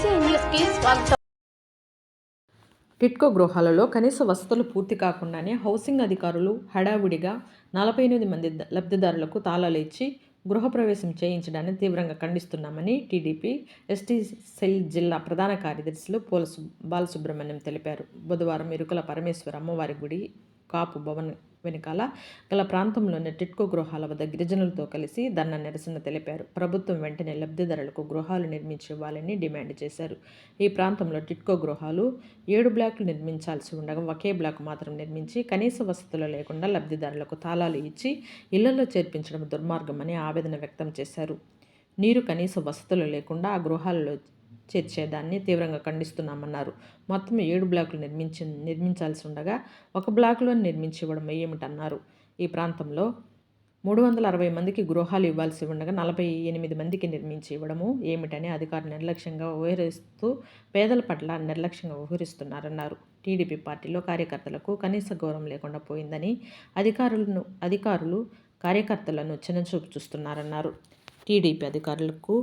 స్వాగతం. టిట్కో గృహాలలో కనీస వసతులు పూర్తి కాకుండానే హౌసింగ్ అధికారులు హడావుడిగా నలభై ఎనిమిది మంది లబ్ధిదారులకు తాళాలు ఇచ్చి గృహప్రవేశం చేయించడాన్ని తీవ్రంగా ఖండిస్తున్నామని టీడీపీ ఎస్టీ సెల్ జిల్లా ప్రధాన కార్యదర్శులు పోల సు బాలసుబ్రహ్మణ్యం తెలిపారు. బుధవారం ఇరుకుల పరమేశ్వర అమ్మవారి గుడి కాపు భవన్ వెనుకాల గల ప్రాంతంలోని టిట్కో గృహాల వద్ద గిరిజనులతో కలిసి ధర్నా నిరసన తెలిపారు. ప్రభుత్వం వెంటనే లబ్ధిదారులకు గృహాలు నిర్మించి ఇవ్వాలని డిమాండ్ చేశారు. ఈ ప్రాంతంలో టిట్కో గృహాలు ఏడు బ్లాక్లు నిర్మించాల్సి ఉండగా ఒకే బ్లాక్ మాత్రం నిర్మించి కనీస వసతులు లేకుండా లబ్ధిదారులకు తాళాలు ఇచ్చి ఇళ్ళలో చేర్పించడం దుర్మార్గమని ఆవేదన వ్యక్తం చేశారు. నీరు కనీస వసతులు లేకుండా ఆ గృహాలలో చేర్చేదాన్ని తీవ్రంగా ఖండిస్తున్నామన్నారు. మొత్తం ఏడు బ్లాకులు నిర్మించి నిర్మించాల్సి ఉండగా ఒక బ్లాకులో నిర్మించి ఇవ్వడం ఏమిటన్నారు? ఈ ప్రాంతంలో మూడు వందల అరవై మందికి గృహాలు ఇవ్వాల్సి ఉండగా నలభై ఎనిమిది మందికి నిర్మించి ఇవ్వడము ఏమిటని అధికారులు నిర్లక్ష్యంగా వ్యవహరిస్తూ పేదల పట్ల నిర్లక్ష్యంగా వ్యవహరిస్తున్నారన్నారు. టీడీపీ పార్టీలో కార్యకర్తలకు కనీస గౌరవం లేకుండా పోయిందని అధికారులను అధికారులు కార్యకర్తలను చిన్నచూపు చూస్తున్నారన్నారు. టీడీపీ అధికారులకు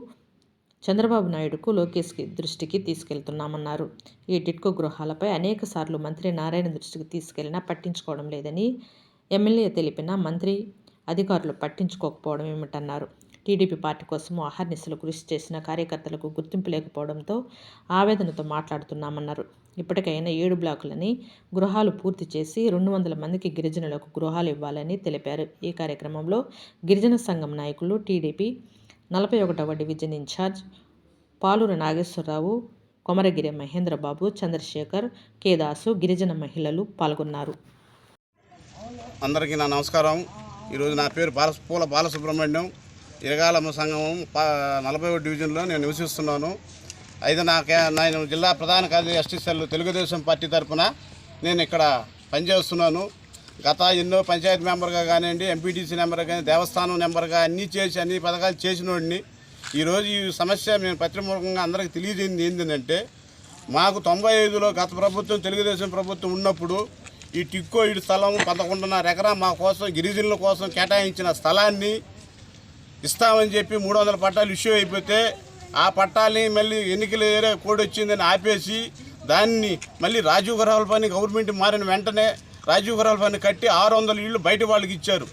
చంద్రబాబు నాయుడుకు లోకేష్కి దృష్టికి తీసుకెళ్తున్నామన్నారు. ఈ టిట్కో గృహాలపై అనేక సార్లు మంత్రి నారాయణ దృష్టికి తీసుకెళ్ళినా పట్టించుకోవడం లేదని ఎమ్మెల్యే తెలిపిన మంత్రి అధికారులు పట్టించుకోకపోవడం ఏమిటన్నారు. టీడీపీ పార్టీ కోసం అహర్నిశలు కృషి చేసిన కార్యకర్తలకు గుర్తింపు లేకపోవడంతో ఆవేదనతో మాట్లాడుతున్నామన్నారు. ఇప్పటికైనా ఏడు బ్లాకులని గృహాలు పూర్తి చేసి రెండు వందల మందికి గిరిజనులకు గృహాలు ఇవ్వాలని తెలిపారు. ఈ కార్యక్రమంలో గిరిజన సంఘం నాయకులు టీడీపీ నలభై ఒకటవ డివిజన్ ఇన్ఛార్జ్ పాలూరు నాగేశ్వరరావు కొమరగిరి మహేంద్రబాబు చంద్రశేఖర్ కేదాసు గిరిజన మహిళలు పాల్గొన్నారు. అందరికీ నా నమస్కారం. ఈరోజు నా పేరు బాల పూల బాలసుబ్రహ్మణ్యం. ఇరగాలమ్మ సంఘం నలభై నలభై డివిజన్లో నేను నివసిస్తున్నాను. అయితే నాకు నేను జిల్లా ప్రధాన కార్యదర్శి ఎస్టీసీఎల్ తెలుగుదేశం పార్టీ తరఫున నేను ఇక్కడ పనిచేస్తున్నాను. గత ఎన్నో పంచాయతీ మెంబర్గా కానివ్వండి ఎంపీటీసీ నెంబర్ కానీ దేవస్థానం నెంబర్గా అన్నీ చేసి అన్ని పథకాలు చేసినోడిని ఈరోజు ఈ సమస్య మేము పత్రిమూలకంగా అందరికి తెలియజేయింది ఏంటంటే మాకు తొంభై ఐదులో గత ప్రభుత్వం తెలుగుదేశం ప్రభుత్వం ఉన్నప్పుడు ఈ టిక్కో ఇటు స్థలం పదకొండున్నర ఎకరా మా కోసం గిరిజనుల కోసం కేటాయించిన స్థలాన్ని ఇస్తామని చెప్పి మూడు వందల పట్టాలు ఇష్యూ అయిపోతే ఆ పట్టాలని మళ్ళీ ఎన్నికల ఏరే కోడ్ వచ్చిందని ఆపేసి దాన్ని మళ్ళీ రాజీవ్ గృహాల పని గవర్నమెంట్ మారిన వెంటనే రాజీవ్ గృహాల పని కట్టి ఆరు వందల ఇళ్ళు బయట వాళ్ళకి ఇచ్చారు.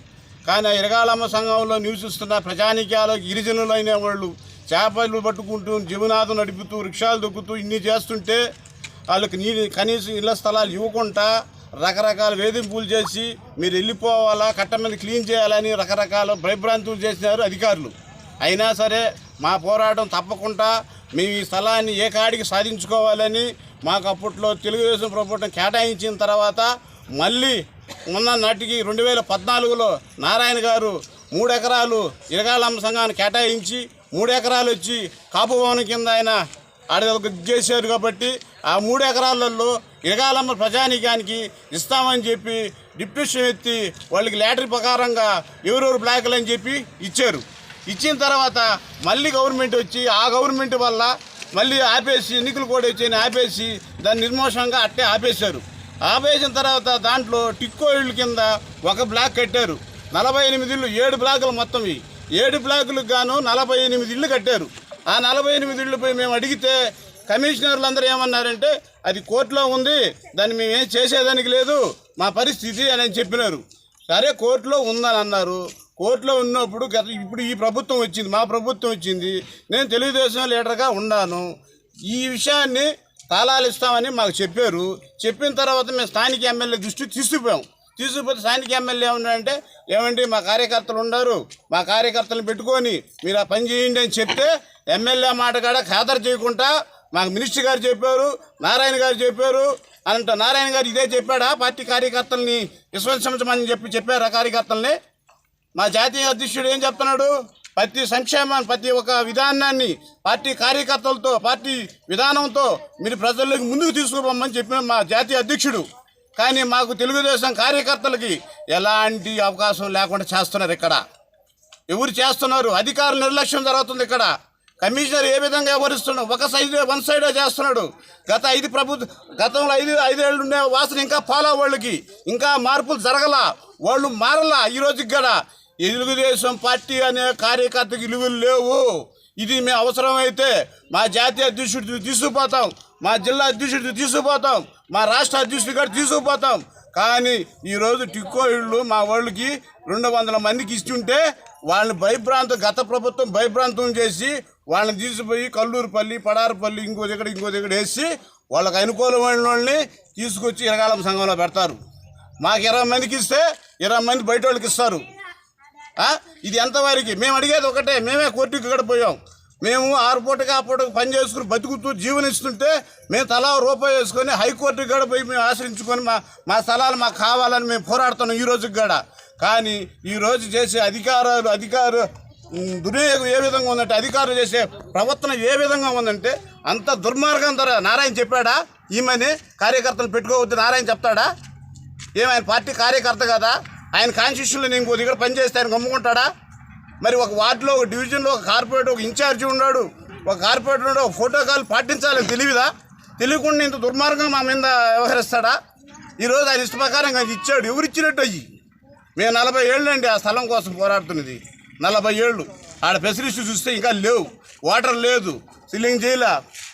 కానీ ఆ ఇరగాలమ్మ సంఘంలో నివసిస్తున్న ప్రజానికాలు గిరిజనులైన వాళ్ళు చేపలు పట్టుకుంటూ జీవనాథం నడుపుతూ రిక్షాలు దొక్కుతూ ఇన్ని చేస్తుంటే వాళ్ళకి నీ కనీసం ఇళ్ళ స్థలాలు ఇవ్వకుండా రకరకాల వేధింపులు చేసి మీరు వెళ్ళిపోవాలా కట్ట మీద క్లీన్ చేయాలని రకరకాల భయభ్రాంతులు చేసినారు అధికారులు. అయినా సరే మా పోరాటం తప్పకుండా మేము ఈ స్థలాన్ని ఏ కాడికి సాధించుకోవాలని మాకు అప్పట్లో తెలుగుదేశం ప్రభుత్వం కేటాయించిన తర్వాత మళ్ళీ మొన్న నాటికి రెండు వేల పద్నాలుగులో నారాయణ గారు మూడు ఎకరాలు ఇరగాలమ్మ సంఘాన్ని కేటాయించి మూడు ఎకరాలు వచ్చి కాపు భవనం కింద ఆయన ఆడ చేశారు కాబట్టి ఆ మూడు ఎకరాలలో ఇరగాలమ్మ ప్రజానీకానికి ఇస్తామని చెప్పి డిప్యూషన్ ఎత్తి వాళ్ళకి లాటరీ ప్రకారంగా ఎవరెవరు బ్లాకులు అని చెప్పి ఇచ్చారు. ఇచ్చిన తర్వాత మళ్ళీ గవర్నమెంట్ వచ్చి ఆ గవర్నమెంట్ వల్ల మళ్ళీ ఆపేసి ఎన్నికలు కూడా వచ్చి ఆపేసి దాన్ని నిర్మోషంగా అట్టే ఆపేశారు. ఆపేసిన తర్వాత దాంట్లో టిక్కో ఇళ్ళు కింద ఒక బ్లాక్ కట్టారు. నలభై ఎనిమిది ఇళ్ళు ఏడు బ్లాకులు మొత్తం ఇవి. ఏడు బ్లాకులకు గాను నలభై ఎనిమిది ఇళ్ళు కట్టారు. ఆ నలభై ఎనిమిది ఇళ్ళపై మేము అడిగితే కమిషనర్లు అందరూ ఏమన్నారంటే అది కోర్టులో ఉంది దాన్ని మేమేం చేసేదానికి లేదు మా పరిస్థితి అని చెప్పినారు. సరే కోర్టులో ఉందని అన్నారు. కోర్టులో ఉన్నప్పుడు గత ఇప్పుడు ఈ ప్రభుత్వం వచ్చింది మా ప్రభుత్వం వచ్చింది. నేను తెలుగుదేశం లీడర్గా ఉన్నాను. ఈ విషయాన్ని తాళాలు ఇస్తామని మాకు చెప్పారు. చెప్పిన తర్వాత మేము స్థానిక ఎమ్మెల్యే దృష్టికి తీసుకుపోయాం. తీసుకుపోతే స్థానిక ఎమ్మెల్యే ఏమన్నాడంటే ఏమండి మా కార్యకర్తలు ఉన్నారు మా కార్యకర్తలను పెట్టుకొని మీరు ఆ పని చేయండి అని చెప్తే ఎమ్మెల్యే మాట కాడ ఖాతరు చేయకుండా మాకు మినిస్టర్ గారు చెప్పారు నారాయణ గారు చెప్పారు. అంట నారాయణ గారు ఇదే చెప్పాడా? పార్టీ కార్యకర్తల్ని విశ్వసించమని చెప్పి చెప్పారు ఆ కార్యకర్తల్ని? మా జాతీయ అధ్యక్షుడు ఏం చెప్తున్నాడు? ప్రతి సంక్షేమాన్ని ప్రతి ఒక్క విధానాన్ని పార్టీ కార్యకర్తలతో పార్టీ విధానంతో మీరు ప్రజల్లోకి ముందుకు తీసుకుపోమని చెప్పిన మా జాతీయ అధ్యక్షుడు. కానీ మాకు తెలుగుదేశం కార్యకర్తలకి ఎలాంటి అవకాశం లేకుండా చేస్తున్నారు ఇక్కడ. ఎవరు చేస్తున్నారు? అధికార నిర్లక్ష్యం జరుగుతుంది ఇక్కడ. కమిషనర్ ఏ విధంగా వ్యవహరిస్తున్నాడు? ఒక సైడ్ వన్ సైడే చేస్తున్నాడు. గత ఐదు ప్రభుత్వ గతంలో ఐదు ఐదేళ్ళు ఉండే వాసన ఇంకా ఫాలో వాళ్ళకి. ఇంకా మార్పులు జరగలా. వాళ్ళు మారలా. ఈ రోజుకి కూడా తెలుగుదేశం పార్టీ అనే కార్యకర్తకి విలువలు లేవు. ఇది మేము అవసరమైతే మా జాతీయ అధ్యక్షుడిని తీసుకుపోతాం మా జిల్లా అధ్యక్షుడిని తీసుకుపోతాం మా రాష్ట్ర అధ్యక్షుడి గారు తీసుకుపోతాం. కానీ ఈరోజు టిక్కో ఇళ్ళు మా వాళ్ళకి రెండు వందల మందికి ఇస్తుంటే వాళ్ళని భయభ్రాంతం గత ప్రభుత్వం భయభ్రాంతం చేసి వాళ్ళని తీసిపోయి కల్లూరుపల్లి పడారపల్లి ఇంకో దగ్గర ఇంకో దగ్గర వేసి వాళ్ళకి అనుకూలమైన వాళ్ళని తీసుకొచ్చి ఇరగాలం సంఘంలో పెడతారు. మాకు ఇరవై మందికి ఇస్తే ఇరవై మంది బయట వాళ్ళకి ఇస్తారు. ఇది ఎంతవరకు? మేము అడిగేది ఒకటే. మేమే కోర్టుకి ఇక్కడ పోయాం. మేము ఆరు పూటకి ఆ పూటకి పని చేసుకుని బతుకుతూ జీవనిస్తుంటే మేము తలా రూపాయి వేసుకొని హైకోర్టుకి కూడా పోయి మేము ఆశ్రయించుకొని మా మా స్థలాలు మాకు కావాలని మేము పోరాడుతున్నాం ఈ రోజుకి కూడా. కానీ ఈ రోజు చేసే అధికారాలు అధికారు దుర్వినియోగం ఏ విధంగా ఉందంటే అధికారులు చేసే ప్రవర్తన ఏ విధంగా ఉందంటే అంత దుర్మార్గం ధర నారాయణ చెప్పాడా? ఈమెని కార్యకర్తలు పెట్టుకోవద్దు నారాయణ చెప్తాడా? ఏమైనా పార్టీ కార్యకర్త కదా? ఆయన కాన్స్టిట్యూషన్లో నేను కొద్ది ఇక్కడ పనిచేస్తే ఆయన గమ్ముకుంటాడా? మరి ఒక వార్డులో ఒక డివిజన్లో ఒక కార్పొరేటర్ ఒక ఇన్ఛార్జ్ ఉన్నాడు. ఒక కార్పొరేటర్ ఉన్నాడు ఒక ప్రోటోకాల్ పాటించాలని తెలియదా తెలియకుండా ఇంత దుర్మార్గం మా మీద వ్యవహరిస్తాడా? ఈరోజు ఆయన ఇష్ట ప్రకారం ఆయన ఇచ్చాడు. ఎవరు ఇచ్చినట్టు అయ్యి? మేము నలభై ఏళ్ళు అండి ఆ స్థలం కోసం పోరాడుతున్నది. నలభై ఏళ్ళు. ఆడ ఫెసిలిటీస్ చూస్తే ఇంకా లేవు. వాటర్ లేదు. సీలింగ్ చేయలే.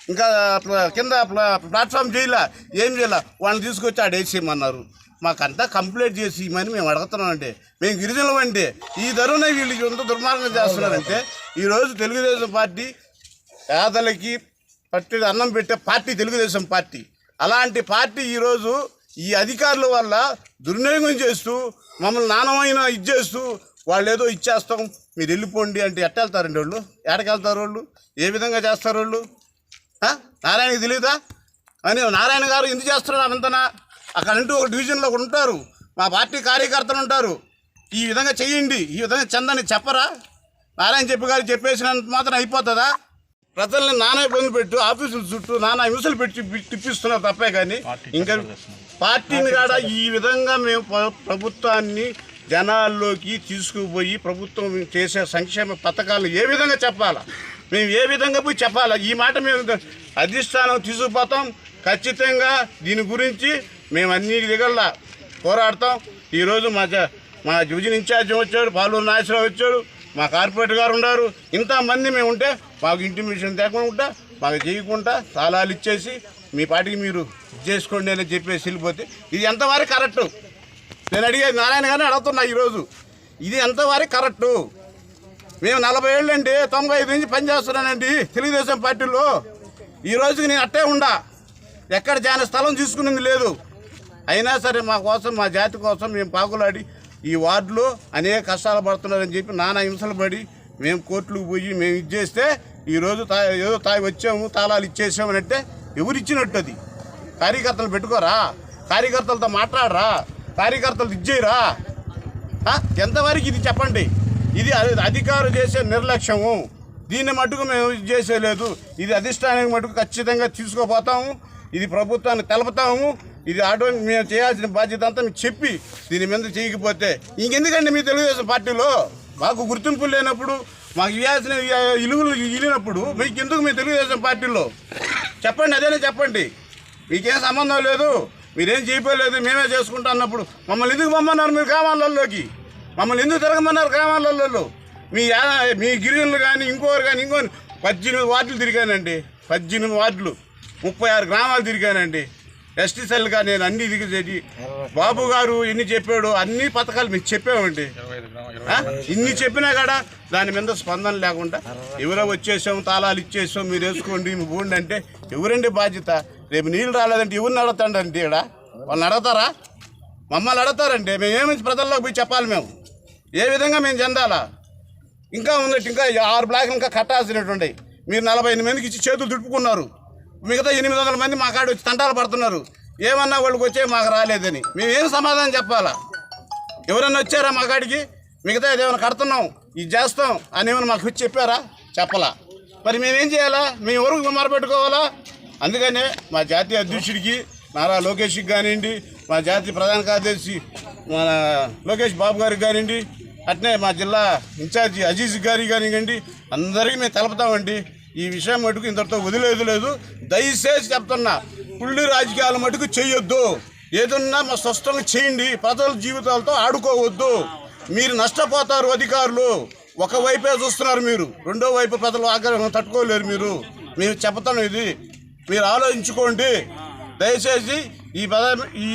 ఇంకా కింద ప్లాట్ఫామ్ చేయలే. ఏం చేయలే? వాళ్ళని తీసుకొచ్చి ఆడ వేసేయమన్నారు మాకంతా కంప్లీట్ చేసి ఇమని మేము అడుగుతున్నామండి. మేము గిరిజనులు అంటే ఈ ధరువున వీళ్ళు ఎంత దుర్మార్గం చేస్తున్నారంటే ఈరోజు తెలుగుదేశం పార్టీ పేదలకి పట్టి అన్నం పెట్టే పార్టీ తెలుగుదేశం పార్టీ. అలాంటి పార్టీ ఈరోజు ఈ అధికారుల వల్ల దుర్వినియోగం చేస్తూ మమ్మల్ని నాణమైన ఇది చేస్తూ వాళ్ళు ఏదో ఇచ్చేస్తాం మీరు వెళ్ళిపోండి అంటే ఎట్ట వెళ్తారండి వాళ్ళు? ఎక్కడికి వెళ్తారు వాళ్ళు? ఏ విధంగా చేస్తారు వాళ్ళు? నారాయణకి తెలియదా అని నారాయణ గారు ఎందుకు చేస్తున్నారు అంతనా అక్కడ అంటూ ఒక డివిజన్లో ఉంటారు. మా పార్టీ కార్యకర్తలు ఉంటారు. ఈ విధంగా చెయ్యండి ఈ విధంగా చందని చెప్పరా? నారాయణ చెప్పి గారు చెప్పేసినంత మాత్రం అయిపోతుందా? ప్రజల్ని నానా ఇబ్బంది పెట్టు ఆఫీసుల చుట్టూ నానా హింసలు పెట్టి తిప్పిస్తున్నారు తప్పే కానీ ఇంకా పార్టీని కాడ ఈ విధంగా మేము ప్ర- ప్రభుత్వాన్ని జనాల్లోకి తీసుకుపోయి ప్రభుత్వం చేసే సంక్షేమ పథకాలు ఏ విధంగా చెప్పాలా? మేము ఏ విధంగా పోయి చెప్పాలా? ఈ మాట మేము అధిష్టానం తీసుకుపోతాం. ఖచ్చితంగా దీని గురించి మేము అన్ని దిగల్లా పోరాడతాం. ఈరోజు మా మా డివిజన్ ఇన్ఛార్జ్ వచ్చాడు పాలూరు నాగేశ్వరరావు వచ్చాడు మా కార్పొరేటర్ గారు ఉన్నారు. ఇంతమంది మేము ఉంటే మాకు ఇంటిమేషన్ తేకుండా మాకు చేయకుండా తాళాలు ఇచ్చేసి మీ పాటికి మీరు ఇది చేసుకోండి అని చెప్పేసి వెళ్ళిపోతే ఇది ఎంతవరకు కరెక్టు? నేను అడిగేది నారాయణ గారిని అడుగుతున్నా ఈరోజు. ఇది ఎంతవరకు కరెక్టు? మేము నలభై ఏళ్ళు అండి తొంభై ఐదు నుంచి పనిచేస్తున్నానండి తెలుగుదేశం పార్టీలో. ఈ రోజుకి నేను అట్టే ఉండా. ఎక్కడ జాన స్థలం తీసుకునేది లేదు. అయినా సరే మా కోసం మా జాతి కోసం మేము పాకులాడి ఈ వార్డులో అనేక కష్టాలు పడుతున్నారని చెప్పి నానా హింసలు పడి మేము కోర్టులకు పోయి మేము ఇది చేస్తే ఈరోజు తా ఏదో తాగి వచ్చాము తాళాలు ఇచ్చేసాము అంటే ఎవరు ఇచ్చినట్టు అది? కార్యకర్తలు పెట్టుకోరా? కార్యకర్తలతో మాట్లాడరా? కార్యకర్తలు ఇచ్చేయరా ఎంతవరకు ఇది చెప్పండి? ఇది అధికారులు చేసే నిర్లక్ష్యము. దీన్ని మటుకు మేము ఇది ఇది అధిష్టానం మటుకు ఖచ్చితంగా తీసుకుపోతాము. ఇది ప్రభుత్వాన్ని తెలపతాము. ఇది ఆటో మేము చేయాల్సిన బాధ్యత అంతా మీకు చెప్పి దీని మీద చేయకపోతే ఇంకెందుకండి మీ తెలుగుదేశం పార్టీలో? మాకు గుర్తింపు లేనప్పుడు మాకు ఇవ్వాల్సిన ఇలువలు ఇలినప్పుడు మీకు ఎందుకు మీ తెలుగుదేశం పార్టీలో? చెప్పండి అదేనే చెప్పండి. మీకేం సంబంధం లేదు మీరేం చేయలేదు మేమే చేసుకుంటా అన్నప్పుడు మమ్మల్ని ఎందుకు పంపన్నారు మీరు గ్రామాలలోకి? మమ్మల్ని ఎందుకు తిరగమన్నారు గ్రామాలలో మీ మీ గిరిజనులు కానీ ఇంకోరు కానీ ఇంకో పద్దెనిమిది వార్డులు తిరిగానండి. పద్దెనిమిది వార్డులు ముప్పై ఆరు గ్రామాలు తిరిగానండి. ఎస్టీ నేను అన్ని తిరిగి బాబు గారు ఎన్ని చెప్పాడు అన్ని పథకాలు మీకు చెప్పామండి. ఇన్ని చెప్పినా కూడా దాని మీద స్పందన లేకుండా ఎవరో వచ్చేసాం తాళాలు ఇచ్చేసాం మీరు వేసుకోండి మీ పోండి అంటే ఎవరండి బాధ్యత? రేపు నీళ్ళు రాలేదంటే ఎవరిని అడుగుతాండండి ఇక్కడ వాళ్ళని అడుగుతారా? మమ్మల్ని అడతారండి మేము ఏమి ప్రజల్లోకి పోయి చెప్పాలి మేము? ఏ విధంగా మేము చెందాలా? ఇంకా ఉన్నట్టు ఇంకా ఆరు బ్లాక్లు ఇంకా కట్టాల్సినటువంటి మీరు నలభై ఎనిమిది మందికి ఇచ్చి చేతులు దుడుపుకున్నారు. మిగతా ఎనిమిది వందల మంది మా కాడ వచ్చి తంటాలు పడుతున్నారు. ఏమన్నా వాళ్ళకి వచ్చే మాకు రాలేదని. మేమేం సమాధానం చెప్పాలా? ఎవరన్నా వచ్చారా మా కాడికి? మిగతా ఏమైనా కడుతున్నాం? ఇది చేస్తాం అని ఏమైనా మాకు వచ్చి చెప్పారా? చెప్పలా? మరి మేమేం చేయాలా? మేము ఎవరికి మొరపెట్టుకోవాలా అందుకనే మా జాతీయ అధ్యక్షుడికి నారా లోకేష్కి కానివ్వండి మా జాతీయ ప్రధాన కార్యదర్శి మన లోకేష్ బాబు గారికి కానివ్వండి అట్నే మా జిల్లా ఇన్ఛార్జి అజీజ్ గారికి కానివ్వండి అందరికీ మేము తెలపుతామండి. ఈ విషయం మటుకు ఇంతటితో వదిలేదు లేదు. దయచేసి చెప్తున్నా పుల్లి రాజకీయాల మటుకు చేయొద్దు ఏదన్నా మా స్పష్టంగా చేయండి ప్రజల జీవితాలతో ఆడుకోవద్దు. మీరు నష్టపోతారు అధికారులు. ఒకవైపే చూస్తున్నారు మీరు రెండో వైపు ప్రజలు ఆగ్రహం తట్టుకోలేరు మీరు. మేము చెప్తాను ఇది. మీరు ఆలోచించుకోండి. దయచేసి ఈ పద ఈ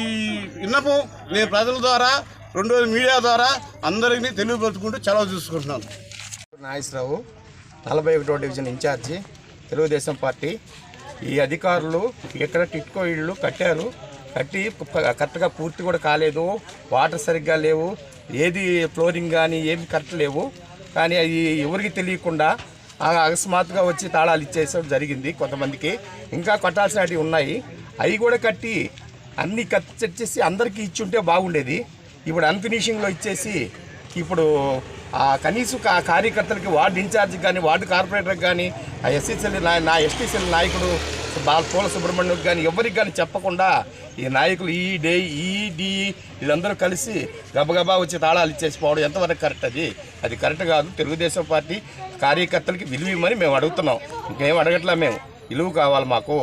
విన్నపం నేను ప్రజల ద్వారా రెండోది మీడియా ద్వారా అందరికీ తెలియపరుచుకుంటూ చలవ తీసుకుంటున్నాను. నాగేశ్వరరావు నలభై ఒకటో డివిజన్ ఇన్ఛార్జి తెలుగుదేశం పార్టీ. ఈ అధికారులు ఇక్కడ టిట్కో ఇళ్ళు కట్టారు. కట్టి కరెక్ట్గా పూర్తి కూడా కాలేదు. వాటర్ సరిగ్గా లేవు. ఏది ఫ్లోరింగ్ కానీ ఏమి కరెక్ట్ లేవు. కానీ అది ఎవరికి తెలియకుండా అకస్మాత్తుగా వచ్చి తాళాలు ఇచ్చేసడం జరిగింది కొంతమందికి. ఇంకా కట్టాల్సినవి ఉన్నాయి. అవి కూడా కట్టి అన్ని కట్టేసి అందరికీ ఇచ్చి ఉంటే బాగుండేది. ఇప్పుడు అన్ఫినిషింగ్లో ఇచ్చేసి ఇప్పుడు కనీసం కా కార్యకర్తలకి వార్డు ఇన్ఛార్జ్ కానీ వార్డు కార్పొరేటర్కి కానీ ఆ ఎస్సీసీఎల్ నా నా ఎస్టీసీఎల్ నాయకుడు బాల పూల సుబ్రహ్మణ్యం కానీ ఎవరికి కానీ చెప్పకుండా ఈ నాయకులు ఈ డే ఈ డి వీళ్ళందరూ కలిసి గబగబా వచ్చి తాళాలు ఇచ్చేసి పోవడం ఎంతవరకు కరెక్ట్ అది? అది కరెక్ట్ కాదు. తెలుగుదేశం పార్టీ కార్యకర్తలకి విలువ ఇవ్వమని మేము అడుగుతున్నాం. ఇంకేం అడగట్లా మేము? విలువ కావాలి మాకు.